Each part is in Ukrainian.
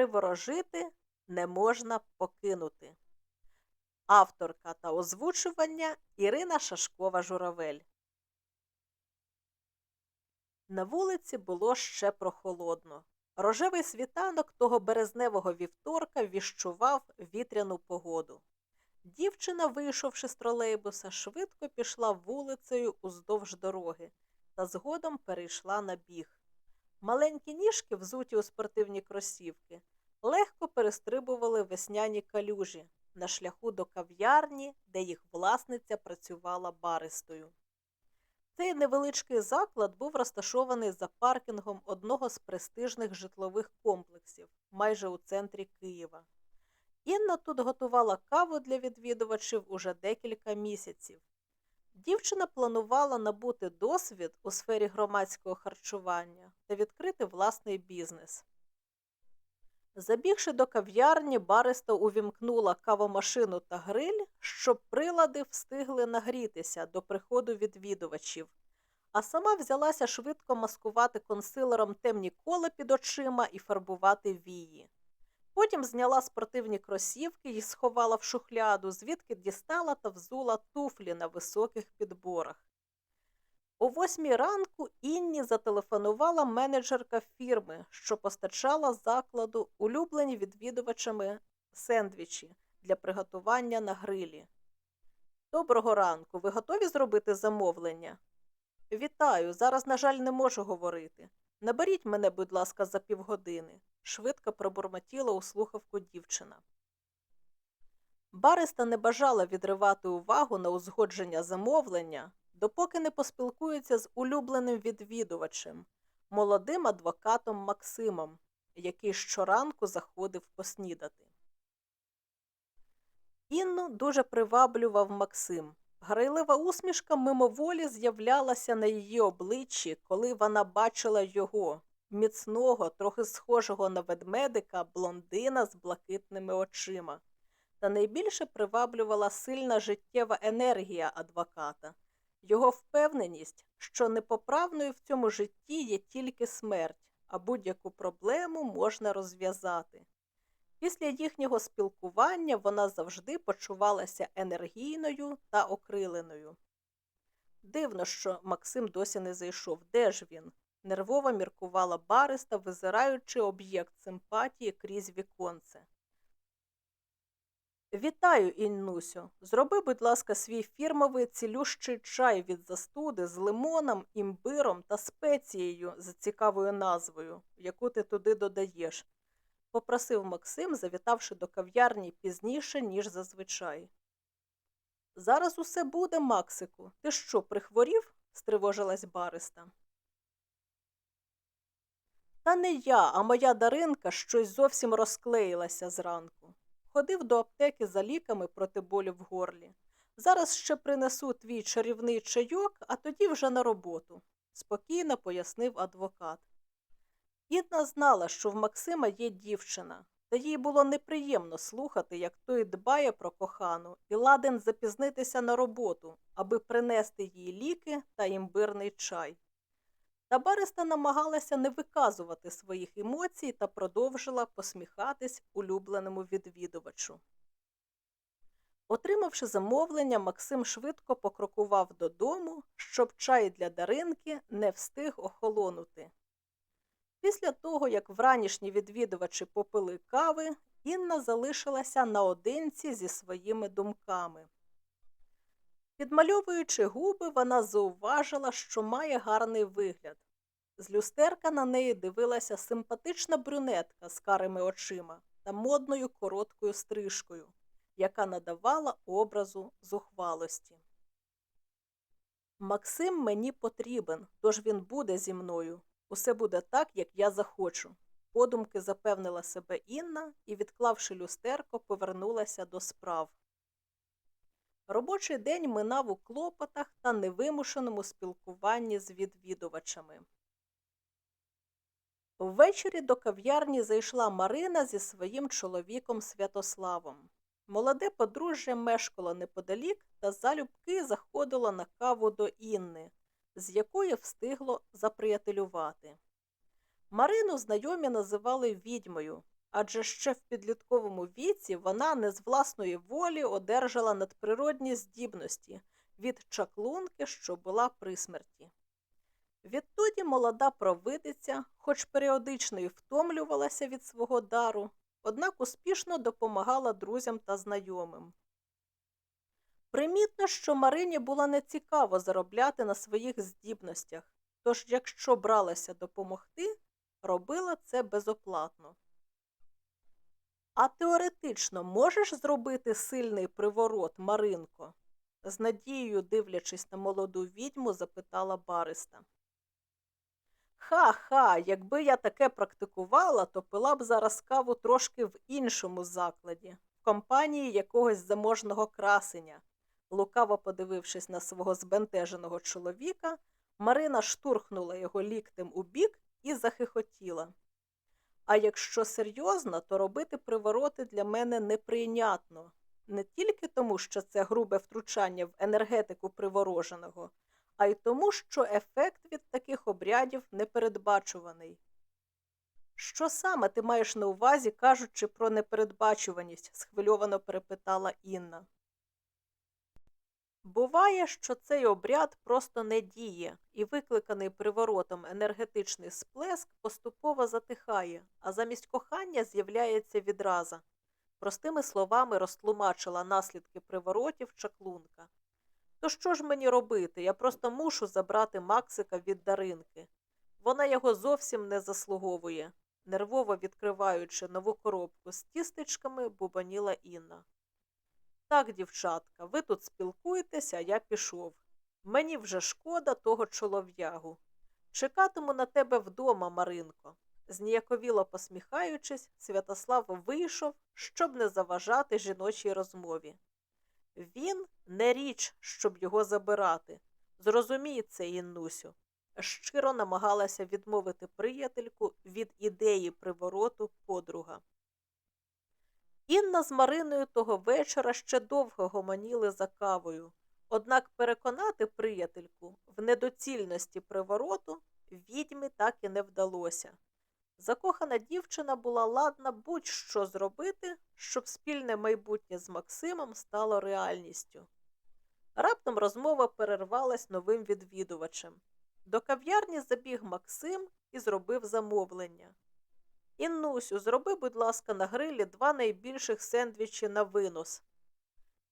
приворожити, не можна покинути. Авторка та озвучування Ірина Шашкова Журавель. На вулиці було ще прохолодно. Рожевий світанок того березневого вівторка віщував вітряну погоду. Дівчина, вийшовши з тролейбуса, швидко пішла вулицею уздовж дороги та згодом перейшла на біг. Маленькі ніжки, взуті у спортивні кросівки, легко перестрибували весняні калюжі на шляху до кав'ярні, де їх власниця працювала баристою. Цей невеличкий заклад був розташований за паркінгом одного з престижних житлових комплексів, майже у центрі Києва. Інна тут готувала каву для відвідувачів уже декілька місяців. Дівчина планувала набути досвід у сфері громадського харчування та відкрити власний бізнес. Забігши до кав'ярні, бариста увімкнула кавомашину та гриль, щоб прилади встигли нагрітися до приходу відвідувачів, а сама взялася швидко маскувати консилером темні кола під очима і фарбувати вії. Потім зняла спортивні кросівки і сховала в шухляду, звідки дістала та взула туфлі на високих підборах. О восьмій ранку Інні зателефонувала менеджерка фірми, що постачала закладу улюблені відвідувачами сендвічі для приготування на грилі. Доброго ранку. Ви готові зробити замовлення? Вітаю. Зараз, на жаль, не можу говорити. Наберіть мене, будь ласка, за півгодини, швидко пробурмотіла у слухавку дівчина. Бариста не бажала відривати увагу на узгодження замовлення, допоки не поспілкується з улюбленим відвідувачем, молодим адвокатом Максимом, який щоранку заходив поснідати. Інну дуже приваблював Максим. Грайлива усмішка мимоволі з'являлася на її обличчі, коли вона бачила його, міцного, трохи схожого на ведмедика, блондина з блакитними очима. Та найбільше приваблювала сильна життєва енергія адвоката, його впевненість, що непоправною в цьому житті є тільки смерть, а будь-яку проблему можна розв'язати. Після їхнього спілкування вона завжди почувалася енергійною та окриленою. Дивно, що Максим досі не зайшов. Де ж він? нервово міркувала бариста, визираючи об'єкт симпатії крізь віконце. Вітаю, Іннусю. Зроби, будь ласка, свій фірмовий цілющий чай від застуди з лимоном, імбиром та спецією за цікавою назвою, яку ти туди додаєш попросив Максим, завітавши до кав'ярні пізніше, ніж зазвичай. Зараз усе буде, Максику. Ти що, прихворів? стривожилась бариста. Та не я, а моя Даринка щось зовсім розклеїлася зранку. Ходив до аптеки за ліками проти болю в горлі. Зараз ще принесу твій чарівний чайок, а тоді вже на роботу, спокійно пояснив адвокат. Інна знала, що в Максима є дівчина, та їй було неприємно слухати, як той дбає про кохану і ладен запізнитися на роботу, аби принести їй ліки та імбирний чай. Та бариста намагалася не виказувати своїх емоцій та продовжила посміхатись улюбленому відвідувачу. Отримавши замовлення, Максим швидко покрокував додому, щоб чай для даринки не встиг охолонути. Після того, як вранішні відвідувачі попили кави, Інна залишилася наодинці зі своїми думками. Підмальовуючи губи, вона зауважила, що має гарний вигляд. З люстерка на неї дивилася симпатична брюнетка з карими очима та модною короткою стрижкою, яка надавала образу зухвалості. Максим мені потрібен, тож він буде зі мною, Усе буде так, як я захочу. Подумки запевнила себе Інна і, відклавши люстерко, повернулася до справ. Робочий день минав у клопотах та невимушеному спілкуванні з відвідувачами. Ввечері до кав'ярні зайшла Марина зі своїм чоловіком Святославом. Молоде подружжя мешкало неподалік та залюбки заходило на каву до Інни з якої встигло заприятелювати. Марину знайомі називали відьмою, адже ще в підлітковому віці вона не з власної волі одержала надприродні здібності від чаклунки, що була при смерті. Відтоді молода провидиця, хоч періодично і втомлювалася від свого дару, однак успішно допомагала друзям та знайомим. Примітно, що Марині було нецікаво заробляти на своїх здібностях, тож, якщо бралася допомогти, робила це безоплатно. А теоретично можеш зробити сильний приворот, Маринко? з надією, дивлячись на молоду відьму, запитала Бариста. Ха ха, якби я таке практикувала, то пила б зараз каву трошки в іншому закладі, в компанії якогось заможного красеня. Лукаво подивившись на свого збентеженого чоловіка, Марина штурхнула його ліктем у бік і захихотіла. А якщо серйозно, то робити привороти для мене неприйнятно, не тільки тому, що це грубе втручання в енергетику привороженого, а й тому, що ефект від таких обрядів непередбачуваний. Що саме ти маєш на увазі, кажучи про непередбачуваність? схвильовано перепитала Інна. Буває, що цей обряд просто не діє, і викликаний приворотом енергетичний сплеск поступово затихає, а замість кохання з'являється відраза. Простими словами розтлумачила наслідки приворотів чаклунка. То що ж мені робити? Я просто мушу забрати Максика від даринки. Вона його зовсім не заслуговує, нервово відкриваючи нову коробку з тістечками, бубаніла Інна. Так, дівчатка, ви тут спілкуєтеся, а я пішов. Мені вже шкода того чолов'ягу. Чекатиму на тебе вдома, Маринко. Зніяковіло посміхаючись, Святослав вийшов, щоб не заважати жіночій розмові. Він не річ, щоб його забирати. Зрозумій це, Іннусю. Щиро намагалася відмовити приятельку від ідеї привороту подруга. Інна з Мариною того вечора ще довго гомоніли за кавою, однак переконати приятельку в недоцільності привороту відьми так і не вдалося. Закохана дівчина була ладна будь-що зробити, щоб спільне майбутнє з Максимом стало реальністю. Раптом розмова перервалась новим відвідувачем. До кав'ярні забіг Максим і зробив замовлення. Іннусю, зроби, будь ласка, на грилі два найбільших сендвічі на винос.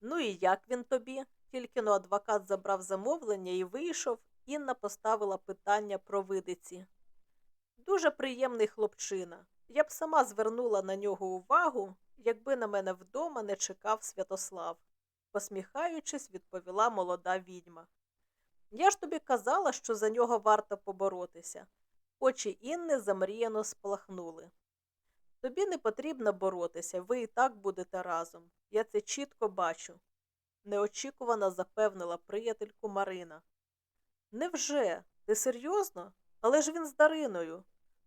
Ну і як він тобі? Тільки но адвокат забрав замовлення і вийшов, Інна поставила питання про видиці. Дуже приємний хлопчина. Я б сама звернула на нього увагу, якби на мене вдома не чекав Святослав, посміхаючись, відповіла молода відьма. Я ж тобі казала, що за нього варто поборотися. Очі Інни замріяно спалахнули. Тобі не потрібно боротися, ви і так будете разом. Я це чітко бачу, неочікувано запевнила приятельку Марина. Невже? Ти серйозно? Але ж він з Дариною.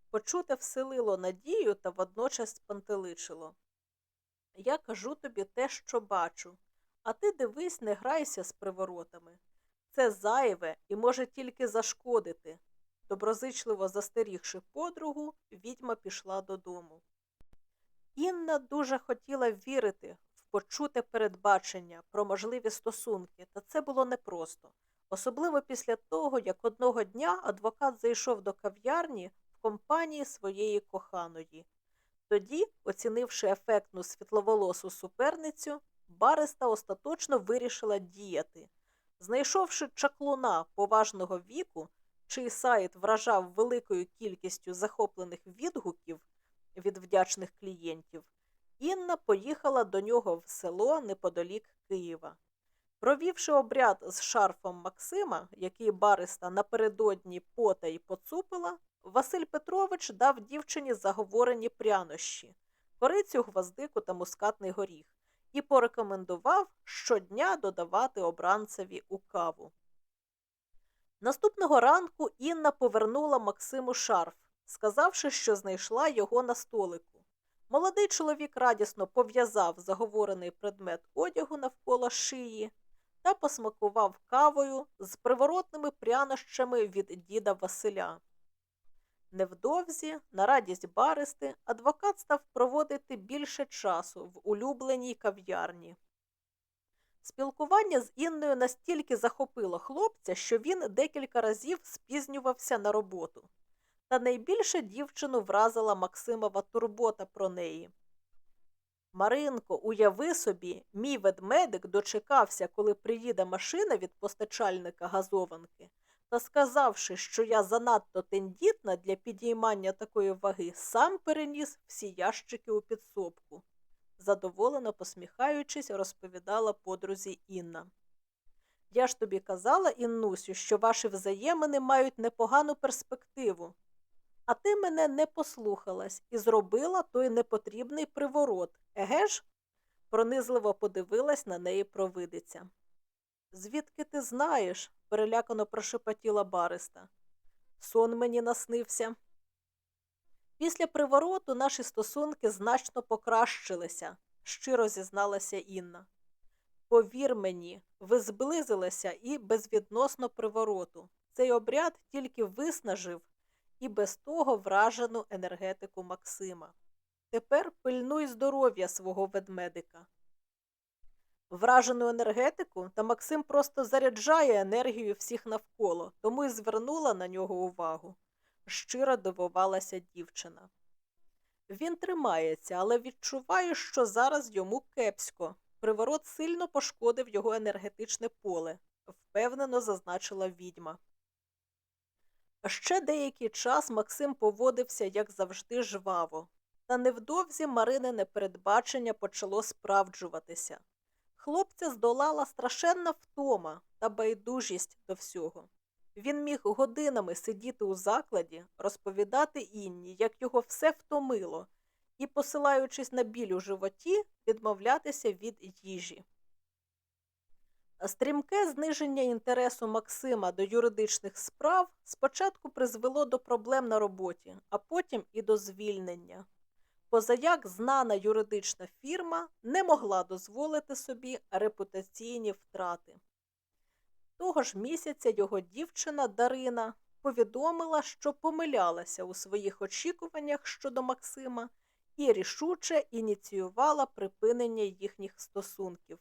Почуте вселило надію та водночас спантеличило. Я кажу тобі те, що бачу, а ти дивись, не грайся з приворотами. Це зайве і може тільки зашкодити. Доброзичливо застерігши подругу, відьма пішла додому. Інна дуже хотіла вірити в почуте передбачення про можливі стосунки, та це було непросто, особливо після того, як одного дня адвокат зайшов до кав'ярні в компанії своєї коханої. Тоді, оцінивши ефектну світловолосу суперницю, Бариста остаточно вирішила діяти. Знайшовши чаклуна поважного віку, чий сайт вражав великою кількістю захоплених відгуків від вдячних клієнтів, Інна поїхала до нього в село неподалік Києва. Провівши обряд з шарфом Максима, який Бариста напередодні пота й поцупила, Василь Петрович дав дівчині заговорені прянощі, корицю, гвоздику та мускатний горіх, і порекомендував щодня додавати обранцеві у каву. Наступного ранку Інна повернула Максиму шарф, сказавши, що знайшла його на столику. Молодий чоловік радісно пов'язав заговорений предмет одягу навколо шиї та посмакував кавою з приворотними прянощами від діда Василя. Невдовзі, на радість Баристи, адвокат став проводити більше часу в улюбленій кав'ярні. Спілкування з Інною настільки захопило хлопця, що він декілька разів спізнювався на роботу. Та найбільше дівчину вразила Максимова турбота про неї. Маринко, уяви собі, мій ведмедик дочекався, коли приїде машина від постачальника газованки, та сказавши, що я занадто тендітна для підіймання такої ваги, сам переніс всі ящики у підсобку. Задоволено посміхаючись, розповідала подрузі Інна. Я ж тобі казала, Іннусю, що ваші взаємини мають непогану перспективу. А ти мене не послухалась і зробила той непотрібний приворот. Еге ж? пронизливо подивилась на неї провидиця. Звідки ти знаєш? перелякано прошепотіла Бариста. Сон мені наснився. Після привороту наші стосунки значно покращилися, щиро зізналася Інна. Повір мені, ви зблизилися і безвідносно привороту. Цей обряд тільки виснажив і без того вражену енергетику Максима. Тепер пильнуй здоров'я свого ведмедика. Вражену енергетику та Максим просто заряджає енергію всіх навколо, тому й звернула на нього увагу. Щиро дивувалася дівчина. Він тримається, але відчуває, що зараз йому кепсько. Приворот сильно пошкодив його енергетичне поле, впевнено зазначила відьма. Ще деякий час Максим поводився, як завжди, жваво, та невдовзі Маринине передбачення почало справджуватися. Хлопця здолала страшенна втома та байдужість до всього. Він міг годинами сидіти у закладі, розповідати Інні, як його все втомило, і, посилаючись на біль у животі, відмовлятися від їжі. Стрімке зниження інтересу Максима до юридичних справ спочатку призвело до проблем на роботі, а потім і до звільнення. Позаяк знана юридична фірма не могла дозволити собі репутаційні втрати. Того ж місяця його дівчина Дарина повідомила, що помилялася у своїх очікуваннях щодо Максима і рішуче ініціювала припинення їхніх стосунків.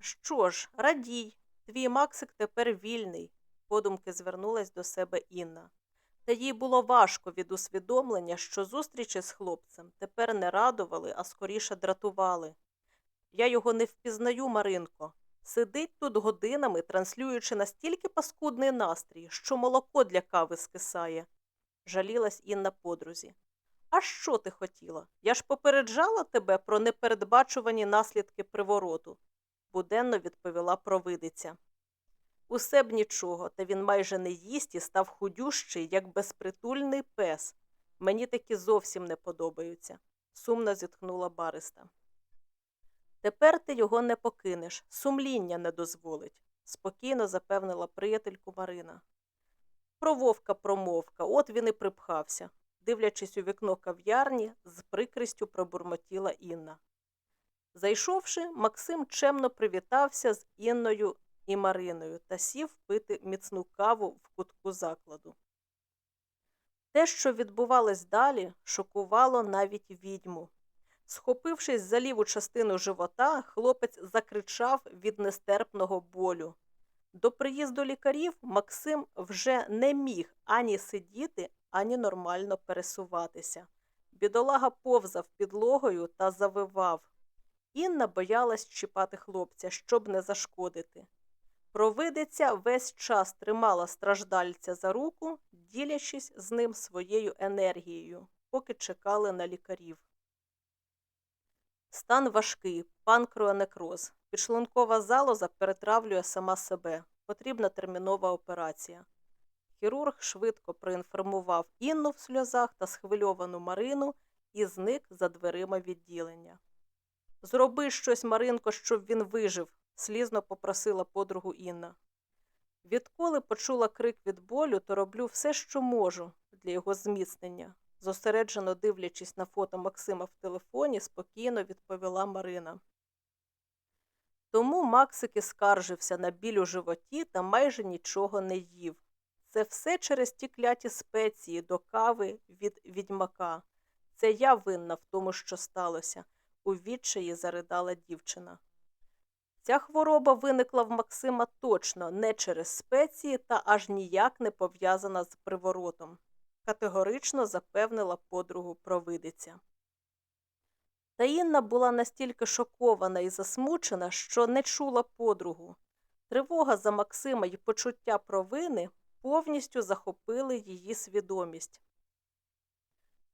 Що ж, радій, твій Максик тепер вільний, подумки звернулась до себе Інна. Та їй було важко від усвідомлення, що зустрічі з хлопцем тепер не радували, а скоріше дратували. Я його не впізнаю, Маринко. Сидить тут годинами, транслюючи настільки паскудний настрій, що молоко для кави скисає, жалілась Інна подрузі. А що ти хотіла? Я ж попереджала тебе про непередбачувані наслідки привороту, буденно відповіла провидиця. Усе б нічого, та він майже не їсть і став худющий, як безпритульний пес. Мені такі зовсім не подобаються, сумно зітхнула Бариста. Тепер ти його не покинеш, сумління не дозволить, спокійно запевнила приятельку Марина. Про вовка промовка, от він і припхався, дивлячись у вікно кав'ярні, з прикрістю пробурмотіла Інна. Зайшовши, Максим чемно привітався з Інною і Мариною та сів пити міцну каву в кутку закладу. Те, що відбувалось далі, шокувало навіть відьму. Схопившись за ліву частину живота, хлопець закричав від нестерпного болю. До приїзду лікарів Максим вже не міг ані сидіти, ані нормально пересуватися. Бідолага повзав підлогою та завивав. Інна боялась чіпати хлопця, щоб не зашкодити. Провидиця весь час тримала страждальця за руку, ділячись з ним своєю енергією, поки чекали на лікарів. Стан важкий, панкреонекроз. Підшлункова залоза перетравлює сама себе. Потрібна термінова операція. Хірург швидко проінформував Інну в сльозах та схвильовану Марину і зник за дверима відділення. Зроби щось, Маринко, щоб він вижив, слізно попросила подругу Інна. Відколи почула крик від болю, то роблю все, що можу для його зміцнення, зосереджено дивлячись на фото Максима в телефоні, спокійно відповіла Марина. Тому Максик і скаржився на біль у животі та майже нічого не їв. Це все через ті кляті спеції до кави від відьмака. Це я винна в тому, що сталося, у відчаї заридала дівчина. Ця хвороба виникла в Максима точно не через спеції та аж ніяк не пов'язана з приворотом, категорично запевнила подругу провидиця. Та Інна була настільки шокована і засмучена, що не чула подругу. Тривога за Максима і почуття провини повністю захопили її свідомість.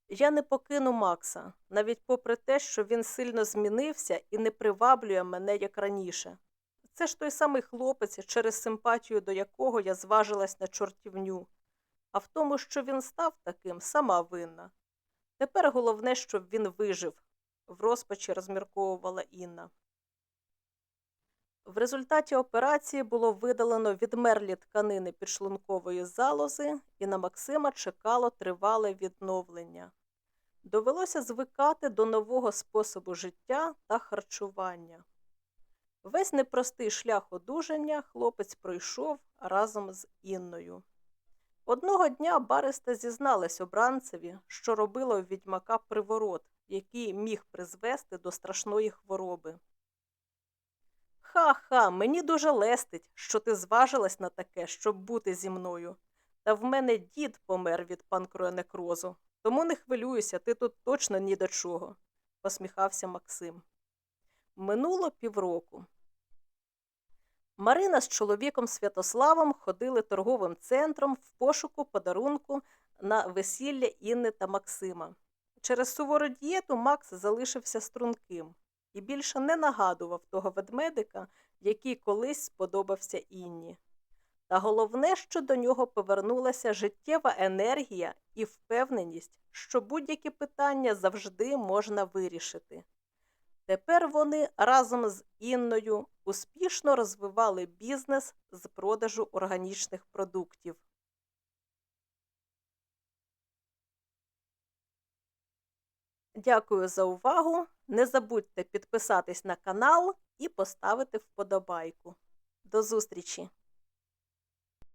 Я не покину Макса, навіть попри те, що він сильно змінився і не приваблює мене як раніше. Це ж той самий хлопець, через симпатію до якого я зважилась на чортівню. А в тому, що він став таким, сама винна. Тепер головне, щоб він вижив, в розпачі розмірковувала Інна. В результаті операції було видалено відмерлі тканини підшлункової залози, і на Максима чекало тривале відновлення. Довелося звикати до нового способу життя та харчування. Весь непростий шлях одужання хлопець пройшов разом з Інною. Одного дня Бариста зізналась обранцеві, що робила у відьмака приворот, який міг призвести до страшної хвороби. Ха-ха, мені дуже лестить, що ти зважилась на таке, щоб бути зі мною. Та в мене дід помер від панкроенекрозу, тому не хвилюйся, ти тут точно ні до чого, посміхався Максим. Минуло півроку. Марина з чоловіком Святославом ходили торговим центром в пошуку подарунку на весілля Інни та Максима. Через сувору дієту Макс залишився струнким і більше не нагадував того ведмедика, який колись сподобався Інні. Та головне, що до нього повернулася життєва енергія і впевненість, що будь-які питання завжди можна вирішити. Тепер вони разом з Інною успішно розвивали бізнес з продажу органічних продуктів. Дякую за увагу. Не забудьте підписатись на канал і поставити вподобайку. До зустрічі!